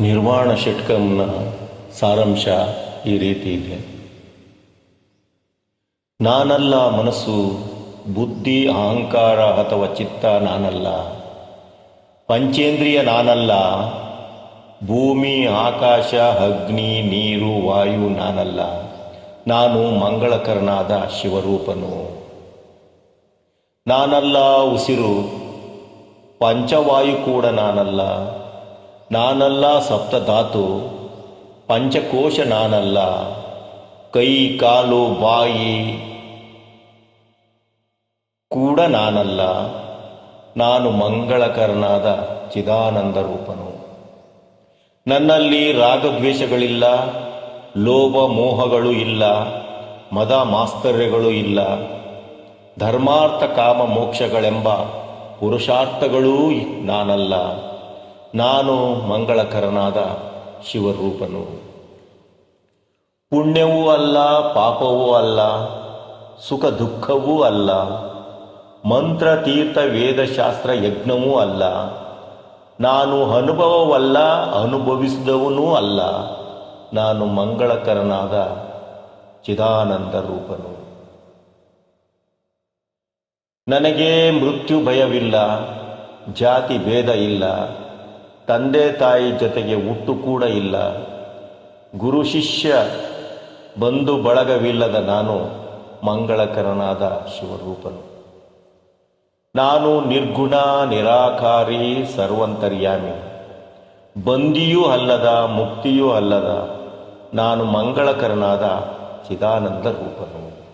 ನಿರ್ವಾಣ ಷಟ್ಕಂನ ಸಾರಾಂಶ ಈ ರೀತಿ ಇದೆ. ನಾನಲ್ಲ ಮನಸ್ಸು, ಬುದ್ಧಿ, ಅಹಂಕಾರ ಅಥವಾ ಚಿತ್ತ ನಾನಲ್ಲ. ಪಂಚೇಂದ್ರಿಯ ನಾನಲ್ಲ, ಭೂಮಿ, ಆಕಾಶ, ಅಗ್ನಿ, ನೀರು, ವಾಯು ನಾನಲ್ಲ. ನಾನು ಮಂಗಳಕರನಾದ ಶಿವರೂಪನು. ನಾನಲ್ಲ ಉಸಿರು, ಪಂಚವಾಯು ಕೂಡ ನಾನಲ್ಲ. ನಾನಲ್ಲ ಸಪ್ತಧಾತು ಪಂಚಕೋಶ ನಾನಲ್ಲ, ಕೈ, ಕಾಲು, ಬಾಯಿ ಕೂಡ ನಾನಲ್ಲ. ನಾನು ಮಂಗಳಕರನಾದ ಚಿದಾನಂದ ರೂಪನು. ನನ್ನಲ್ಲಿ ರಾಗದ್ವೇಷಗಳಿಲ್ಲ, ಲೋಭ ಮೋಹಗಳು ಇಲ್ಲ, ಮದ ಮಾಸ್ತರ್ಯಗಳು ಇಲ್ಲ. ಧರ್ಮಾರ್ಥ ಕಾಮ ಮೋಕ್ಷಗಳೆಂಬ ಪುರುಷಾರ್ಥಗಳೂ ನಾನಲ್ಲ. ನಾನು ಮಂಗಳಕರನಾದ ಶಿವರೂಪನು. ಪುಣ್ಯವೂ ಅಲ್ಲ, ಪಾಪವೂ ಅಲ್ಲ ಸುಖ ದುಃಖವೂ ಅಲ್ಲ, ಮಂತ್ರ, ತೀರ್ಥ ವೇದಶಾಸ್ತ್ರ ಯಜ್ಞವೂ ಅಲ್ಲ. ನಾನು ಅನುಭವವಲ್ಲ, ಅನುಭವಿಸಿದವನೂ ಅಲ್ಲ. ನಾನು ಮಂಗಳಕರನಾದ ಚಿದಾನಂದ ರೂಪನು. ನನಗೆ ಮೃತ್ಯು ಭಯವಿಲ್ಲ, ಜಾತಿ ಭೇದ ಇಲ್ಲ. ತಂದೆ ತಾಯಿ ಜೊತೆಗೆ ಹುಟ್ಟು ಕೂಡ ಇಲ್ಲ. ಗುರು ಶಿಷ್ಯ ಬಂಧು ಬಳಗವಿಲ್ಲದ ನಾನು ಮಂಗಳಕರನಾದ ಶಿವರೂಪನು. ನಾನು ನಿರ್ಗುಣ, ನಿರಾಕಾರಿ, ಸರ್ವಂತರ್ಯಾಮಿ. ಬಂದಿಯೂ ಅಲ್ಲದ, ಮುಕ್ತಿಯೂ ಅಲ್ಲದ ನಾನು ಮಂಗಳಕರನಾದ ಚಿದಾನಂದ ರೂಪನು.